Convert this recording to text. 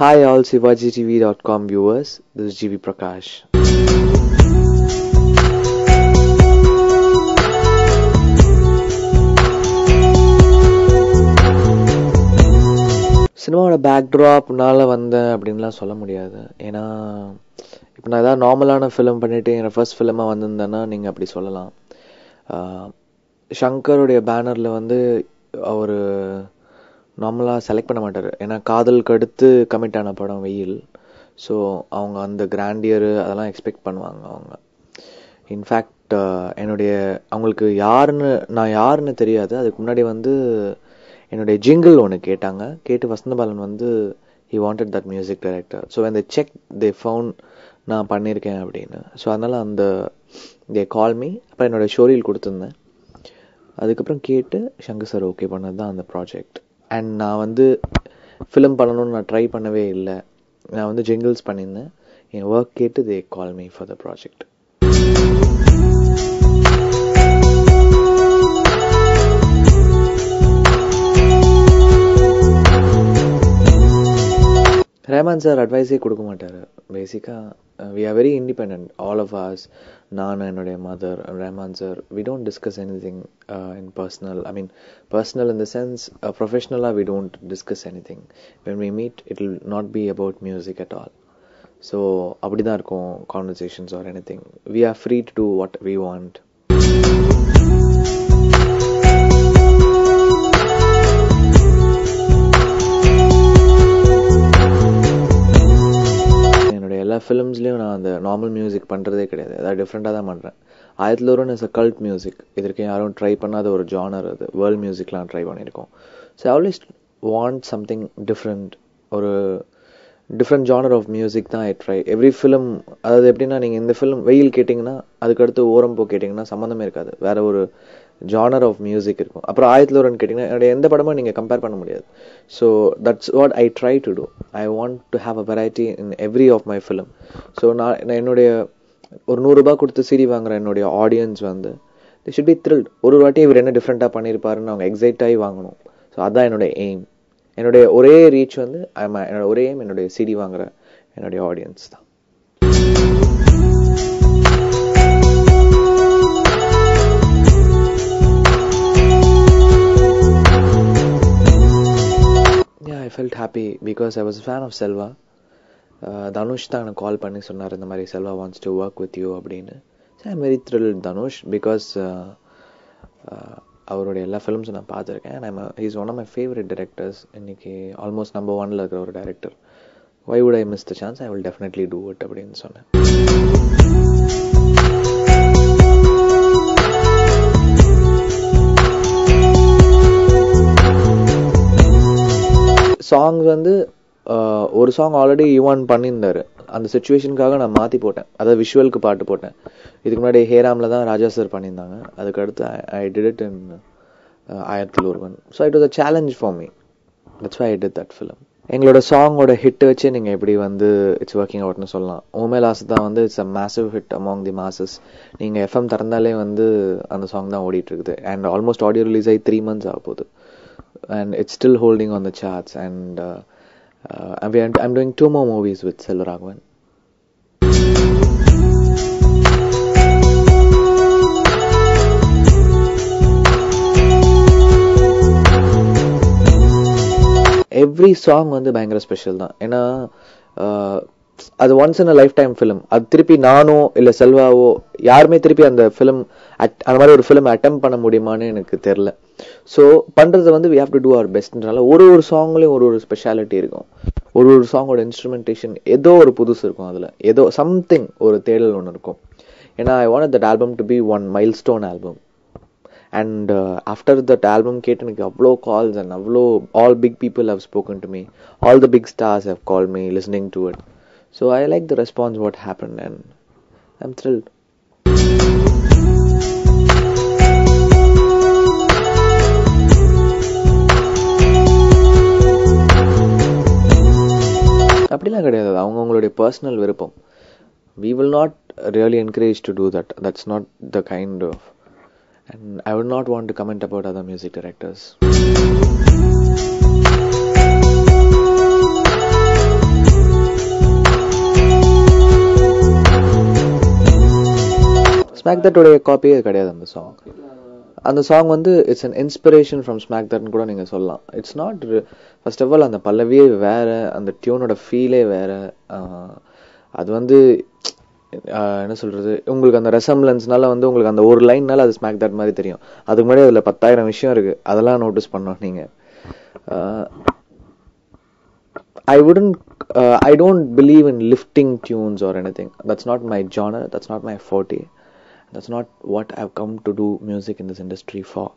Hi, all dot viewers. This is GV Prakash. சினிமாவோட பேக்ட்ராப்னால வந்தேன் அப்படின்லாம் சொல்ல முடியாது ஏன்னா இப்போ நான் ஏதாவது நார்மலான ஃபிலிம் பண்ணிவிட்டு என்னோட ஃபர்ஸ்ட் ஃபிலிமாக வந்திருந்தேன்னா நீங்கள் அப்படி சொல்லலாம் ஷங்கருடைய பேனரில் வந்து அவர் நார்மலாக செலக்ட் பண்ண மாட்டார். ஏன்னா காதலுக்கு அடுத்து கமிட் ஆன படம் வெயில். ஸோ அவங்க அந்த கிராண்டியரு அதெல்லாம் எக்ஸ்பெக்ட் பண்ணுவாங்க அவங்க. இன்ஃபேக்ட் என்னுடைய அவங்களுக்கு யாருன்னு நான் யாருன்னு தெரியாது. அதுக்கு முன்னாடி வந்து என்னுடைய ஜிங்கிள் ஒன்று கேட்டாங்க. கேட்டு வசந்தபாலன் வந்து he wanted that music director so அந்த செக் தே ஃபவுன் நான் பண்ணியிருக்கேன் அப்படின்னு. ஸோ அதனால் அந்த தே கால் மீ அப்புறம் என்னோட ஷோரியில் கொடுத்துருந்தேன். அதுக்கப்புறம் கேட்டு சங்கர் சார் ஓகே பண்ணது தான் அந்த ப்ராஜெக்ட் அண்ட் நான் வந்து ஃபிலிம் பண்ணணும்னு நான் ட்ரை பண்ணவே இல்லை. நான் வந்து ஜிங்கிள்ஸ் பண்ணியிருந்தேன் என் ஒர்க் கேட்டு they call me for the project Rahman sir அட்வைஸே கொடுக்க மாட்டார். பேசிக்காக we are very independent all of us நான் என்னுடைய mother Rahman sir we don't discuss anything in personal I mean personal in the sense ப்ரொஃபஷ்னலாக we don't discuss anything when we meet it will not be about music at all so அப்படி தான் இருக்கும் conversations or anything we are free to do what we want ஃபிலிம்ஸ்லேயும் நான் அந்த normal music பண்ணுறதே கிடையாது. அதாவது டிஃப்ரெண்ட்டாக தான் பண்ணுறேன் Aayirathil is a cult music இதற்கு யாரும் ட்ரை பண்ணாத ஒரு ஜானர் அது. வேர்ல்ட் மியூசிக்லாம் ட்ரை பண்ணியிருக்கோம். So always want something different ஒரு டிஃப்ரெண்ட் ஜானர் ஆஃப் மியூசிக் தான் ஐ ட்ரை எவ்ரி ஃபிலிம் அதாவது எப்படின்னா நீங்கள் இந்த ஃபிலிம் வெயில் கேட்டிங்கன்னா அதுக்கடுத்து ஓரம் போ கேட்டிங்கன்னா சம்மந்தமே இருக்காது. வேற ஒரு ஜானர் ஆஃப் மியூசிக் இருக்கும். அப்புறம் ஆயிரத்தில் ஒருன்னு கேட்டிங்கன்னா என்னுடைய எந்த படமும் நீங்கள் கம்பேர் பண்ண முடியாது. So that's what I try to do I want to have a variety in every of my film so நான் நான் என்னுடைய ஒரு நூறுரூபா கொடுத்து சிடி வாங்குற என்னுடைய ஆடியன்ஸ் வந்து தி ஷுட் பி த்ரில்ட் ஒரு வாட்டி இவர் என்ன டிஃப்ரெண்ட்டாக பண்ணியிருப்பாருன்னு அவங்க எக்ஸைட் ஆகி வாங்கணும். ஸோ அதுதான் என்னுடைய எய்ம் என்னுடைய ஒரே ரீச் வந்து என்னோட ஒரே எய்ம் என்னுடைய சிடி வாங்குற என்னுடைய ஆடியன்ஸ் தான். Felt happy because I was fan of Selva Dhanush தான் எனக்கு கால் பண்ணி சொன்னார் இந்த மாதிரி Selva wants to work with you அப்படின்னு. I very thrill Dhanush because அவருடைய எல்லா ஃபிலிம்ஸும் நான் பார்த்துருக்கேன். I'm is one of my favourite directors இன்னைக்கு ஆல்மோஸ்ட் நம்பர் ஒன்ல இருக்கிற ஒரு director why would I miss the chance I will definitely do it அப்படின்னு சொன்னேன். சாங்ஸ் வந்து ஒரு சாங் ஆல்ரெடி யுவான் பண்ணியிருந்தாரு. அந்த சுச்சுவேஷனுக்காக நான் மாற்றி போட்டேன். அதாவது விஷுவலுக்கு பாட்டு போட்டேன். இதுக்கு முன்னாடி ஹேராமில் தான் ராஜா சார் பண்ணியிருந்தாங்க. அதுக்கடுத்து I did it in Aayirathil Oruvan so it was a challenge for me that's why I did that film எங்களோட சாங்கோட ஹிட் வச்சு நீங்கள் எப்படி வந்து இட்ஸ் ஒர்க்கிங் அவுட்னு சொல்லலாம். உமேல் ஆசை தான் வந்து it's a massive hit among the masses நீங்கள் எஃப்எம் திறந்தாலே வந்து அந்த சாங் தான் ஓடிட்டு இருக்குது. அண்ட் ஆல்மோஸ்ட் ஆடியோ ரிலீஸ் ஆகி த்ரீ மந்த்ஸ் ஆக போகுது. And it's still holding on the charts. And uh, uh, I'm, I'm doing two more movies with Selvaraghavan every song வந்து பயங்கர ஸ்பெஷல் தான். ஏன்னா uh, அது once in a lifetime film அது திருப்பி நானோ இல்லை செல்வாவோ யாருமே திருப்பி அந்த ஃபிலிம் அந்த மாதிரி ஒரு ஃபிலிம் அட்டம் பண்ண முடியுமான்னு எனக்கு தெரில ஸோ பண்ணுறது வந்து we have to do our பெஸ்ட்னால ஒரு ஒரு சாங்லேயும் ஒரு ஒரு ஸ்பெஷாலிட்டி இருக்கும். ஒரு ஒரு சாங்கோட இன்ஸ்ட்ருமெண்டேஷன் ஏதோ ஒரு புதுசு இருக்கும் அதில். ஏதோ சம்திங் ஒரு தேடல் ஒன்று இருக்கும். ஏன்னா I want that album to be one milestone album and after that album கேட்டு எனக்கு அவ்வளோ கால்ஸ் அண்ட் அவ்வளோ all big people have spoken to me all the big stars have call me listening to it so I like the response what happen and I am thrilled அப்படிலாம் கிடையாது. அவங்க personal விருப்பம். We will not really encourage to do that that's not the kind of and I would not want to comment about other music directors Smack தட்டுடைய காப்பியே கிடையாது அந்த song அந்த song வந்து it's an inspiration from Smack தட்னு கூட நீங்கள் சொல்லலாம். It's not first of all அந்த பல்லவியே வேறு அந்த டியூனோட ஃபீலே வேறு. அது வந்து என்ன சொல்கிறது உங்களுக்கு அந்த ரெசம்லன்ஸ்னால வந்து உங்களுக்கு அந்த ஒரு லைன்னால அது ஸ்மாக் தட் மாதிரி தெரியும். அதுக்கு முன்னாடி அதில் பத்தாயிரம் விஷயம் இருக்குது அதெல்லாம் நோட்டீஸ் பண்ணோம் நீங்கள் I wouldn't I don't believe in lifting tunes or anything that's not my genre that's not my forte that's not what I've come to do music in this industry for.